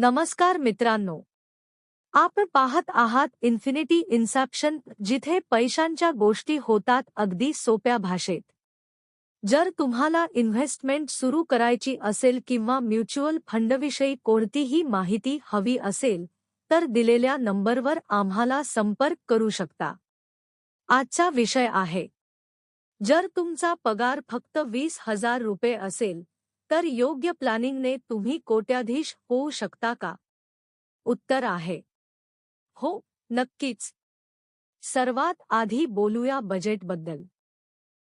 नमस्कार मित्रांनो. आपण पाहत आहात इन्फिनिटी इन्सेप्शन जिथे पैशांच्या गोष्टी होतात अगदी सोप्या भाषेत. जर तुम्हाला इन्व्हेस्टमेंट सुरू करायची असेल किंवा म्युच्युअल फंडविषयी कोणतीही माहिती हवी असेल तर दिलेल्या नंबरवर आम्हाला संपर्क करू शकता. आजचा विषय आहे. जर तुमचा पगार फक्त वीस हजार रुपये असेल तर योग्य प्लॅनिंगने तुम्ही कोट्याधीश होऊ शकता का? उत्तर आहे. हो, नक्कीच. सर्वात आधी बोलूया बजेटबद्दल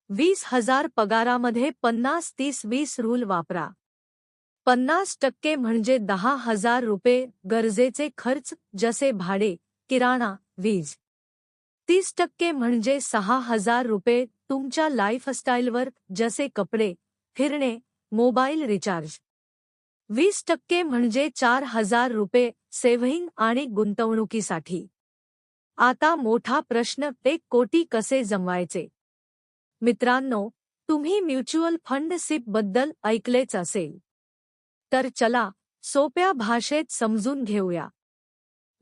वीस हज़ार पगारामध्ये पन्नास तीस वीस रूल वापरा. पन्नास टक्के म्हणजे दहा हज़ार रुपये गरजेचे खर्च, जसे भाडे, किराणा, वीज. तीस टक्के म्हणजे सहा हज़ार रुपये तुमच्या लाईफस्टाईलवर जसे कपडे, फिरणे मोबाईल रिचार्ज. वीस टक्के म्हणजे चार हजार रुपये सेव्हिंग आणि गुंतवणुकीसाठी. आता मोठा प्रश्न ते कोटी कसे जमवायचे? मित्रांनो तुम्ही म्युच्युअल फंड सिपबद्दल ऐकलेच असेल. तर चला सोप्या भाषेत समजून घेऊया.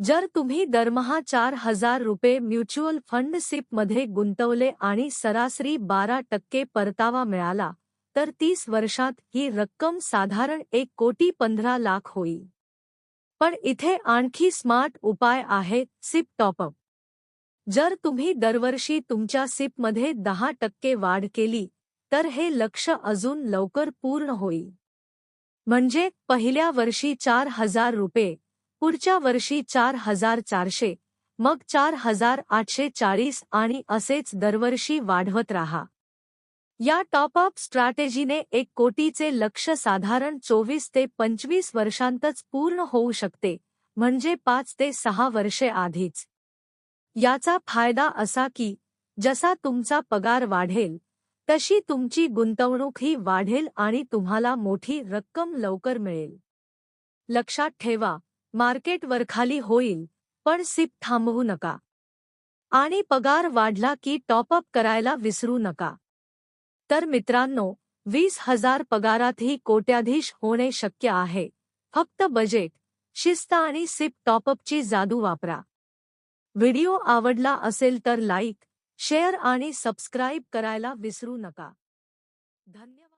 जर तुम्ही दरमहा चार हजार रुपये म्युच्युअल फंड सिपमध्ये गुंतवले आणि सरासरी बारा टक्के परतावा मिळाला तर तीस वर्षात ही रक्कम साधारण एक कोटी पंधरा लाख होईल पण इथे आणखी स्मार्ट उपाय आहे सिप टॉपअप जर तुम्ही दरवर्षी तुमच्या सिपमध्ये दहा टक्के वाढ केली तर हे लक्ष अजून लवकर पूर्ण होईल म्हणजे पहिल्या वर्षी चार हजार रुपये पुढच्या वर्षी चार हजार चारशे मग चार हजार आठशे चाळीस आणि असेच दरवर्षी वाढवत राहा. या टॉपअप स्ट्रॅटेजीने एक कोटीचे लक्ष साधारण चोवीस ते पंचवीस वर्षांतच पूर्ण होऊ शकते म्हणजे पाच ते सहा वर्षे आधीच. याचा फायदा असा की जसा तुमचा पगार वाढेल तशी तुमची गुंतवणूकही वाढेल आणि तुम्हाला मोठी रक्कम लवकर मिळेल. लक्षात ठेवा मार्केट वरखाली होईल पण सिप थांबवू नका. आणि पगार वाढला की टॉपअप करायला विसरू नका. तर मित्रांनो, वीस हज़ार पगारातही कोट्याधीश होणे शक्य आहे. फक्त बजेट शिस्त आणि सिप टॉपअपची जादू वापरा. व्हिडिओ आवडला असेल तर लाईक शेअर आणि सबस्क्राईब करायला विसरू नका. धन्यवाद.